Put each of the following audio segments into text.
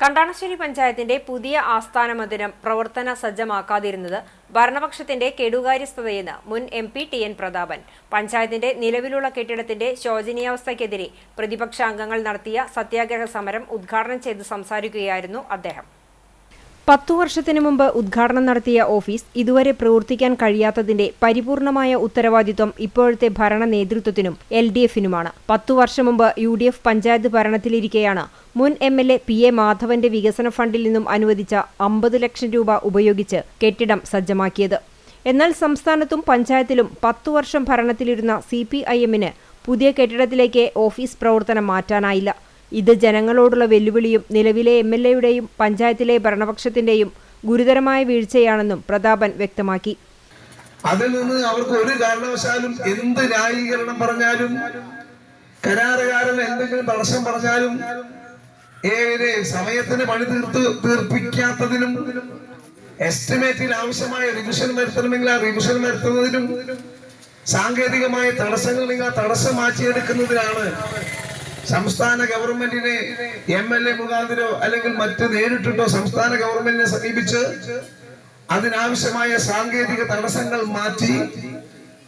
കണ്ടാണശ്ശേരി പഞ്ചായത്തിന്റെ പുതിയ ആസ്ഥാന മന്ദിരം പ്രവർത്തന സജ്ജമാക്കാതിരുന്നത് ഭരണപക്ഷത്തിന്റെ കെടുകാര്യസ്ഥതയെന്ന് മുൻ M P T N Prathapan. പഞ്ചായത്തിന്റെ നിലവിലുള്ള കെട്ടിടത്തിന്റെ ശോചനീയാവസ്ഥയ്ക്കെതിരെ പ്രതിപക്ഷ അംഗങ്ങൾ നടത്തിയ സത്യാഗ്രഹ സമരം ഉദ്ഘാടനം ചെയ്ത് സംസാരിക്കുകയായിരുന്നു അദ്ദേഹം. പത്തു വർഷത്തിനു മുമ്പ് ഉദ്ഘാടനം നടത്തിയ ഓഫീസ് ഇതുവരെ പ്രവർത്തിക്കാൻ കഴിയാത്തതിന്റെ പരിപൂർണമായ ഉത്തരവാദിത്വം ഇപ്പോഴത്തെ ഭരണ നേതൃത്വത്തിനും എൽ ഡി എഫിനുമാണ്. പത്തു വർഷം മുമ്പ് യു ഡി എഫ് പഞ്ചായത്ത് ഭരണത്തിലിരിക്കെയാണ് മുൻ M L A P A മാധവന്റെ വികസന ഫണ്ടിൽ നിന്നും അനുവദിച്ച അമ്പത് ലക്ഷം രൂപ ഉപയോഗിച്ച് കെട്ടിടം സജ്ജമാക്കിയത്. എന്നാൽ സംസ്ഥാനത്തും പഞ്ചായത്തിലും പത്തു വർഷം ഭരണത്തിലിരുന്ന സി പി ഐ എമ്മിന് പുതിയ കെട്ടിടത്തിലേക്ക് ഓഫീസ് പ്രവർത്തനം മാറ്റാനായില്ല. ഇത് ജനങ്ങളോടുള്ള വെല്ലുവിളിയും നിലവിലെ എം എൽ എയുടെയും പഞ്ചായത്തിലെ ഭരണപക്ഷത്തിന്റെയും ഗുരുതരമായ വീഴ്ചയാണെന്നും പ്രതാപൻ വ്യക്തമാക്കി. അതിൽ നിന്ന് അവർക്ക് ഒരു കാരണവശാലും എന്ത് ന്യായീകരണം പറഞ്ഞാലും കരാറുകാരൻ എന്തെങ്കിലും തടസ്സം പറഞ്ഞാലും ഏത് സമയത്തിന് പണി തീർത്ത് തീർപ്പിക്കാത്തതിനും എസ്റ്റിമേറ്റിൽ ആവശ്യമായ റിവിഷൻ വരുത്തണമെങ്കിൽ ആ റിവിഷൻ വരുത്തുന്നതിനും സാങ്കേതികമായ തടസ്സങ്ങൾ നിങ്ങൾ തടസ്സം മാറ്റിയെടുക്കുന്നതിനാണ് സംസ്ഥാന ഗവൺമെന്റിനെ എം എൽ എ മുഖാന്തരോ അല്ലെങ്കിൽ മറ്റ് നേരിട്ടിട്ടോ സംസ്ഥാന ഗവൺമെന്റിനെ സമീപിച്ച് അതിനാവശ്യമായ സാങ്കേതിക തടസ്സങ്ങൾ മാറ്റി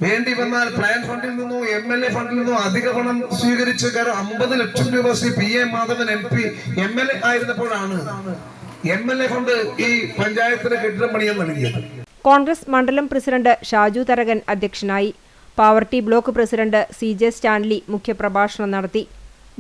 വേണ്ടി വന്നാൽ പ്ലാൻ ഫണ്ടിൽ നിന്നോ എം എൽ എ ഫണ്ടിൽ നിന്നോ അധിക പണം സ്വീകരിച്ച് കാരണം അമ്പത് ലക്ഷം രൂപ Shri P A Madhavan M P M L A ആയിരുന്നപ്പോഴാണ് M L A fund ഈ പഞ്ചായത്തിന് കെട്ടിടം പണിയാൻ നൽകിയത്. കോൺഗ്രസ് മണ്ഡലം പ്രസിഡന്റ് ഷാജു തരകൻ അധ്യക്ഷനായി. Pavaratty block president C J Stanley മുഖ്യപ്രഭാഷണം നടത്തി.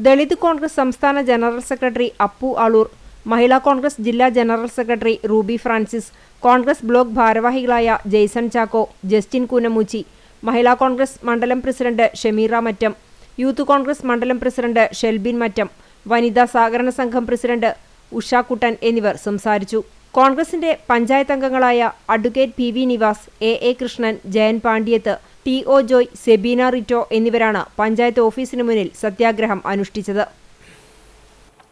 ദളിത് കോൺഗ്രസ് സംസ്ഥാന ജനറൽ സെക്രട്ടറി അപ്പു അളൂർ മഹിളാ കോൺഗ്രസ് ജില്ലാ general secretary Ruby Francis Congress block ഭാരവാഹികളായ ജെയ്സൺ ചാക്കോ ജസ്റ്റിൻ കൂനമൂച്ചി മഹിളാ കോൺഗ്രസ് മണ്ഡലം പ്രസിഡന്റ് ഷമീറ മറ്റം യൂത്ത് കോൺഗ്രസ് മണ്ഡലം പ്രസിഡന്റ് ഷെൽബിൻ മറ്റം വനിതാ സഹകരണ സംഘം പ്രസിഡന്റ് ഉഷാക്കുട്ടൻ എന്നിവർ സംസാരിച്ചു. കോൺഗ്രസിന്റെ പഞ്ചായത്ത് അംഗങ്ങളായ advocate P V Nivas A A Krishnan Jayan Pandyath T O Joy Sebeena Ritto എന്നിവരാണ് പഞ്ചായത്ത് ഓഫീസിന് മുന്നിൽ സത്യാഗ്രഹം അനുഷ്ഠിച്ചത്.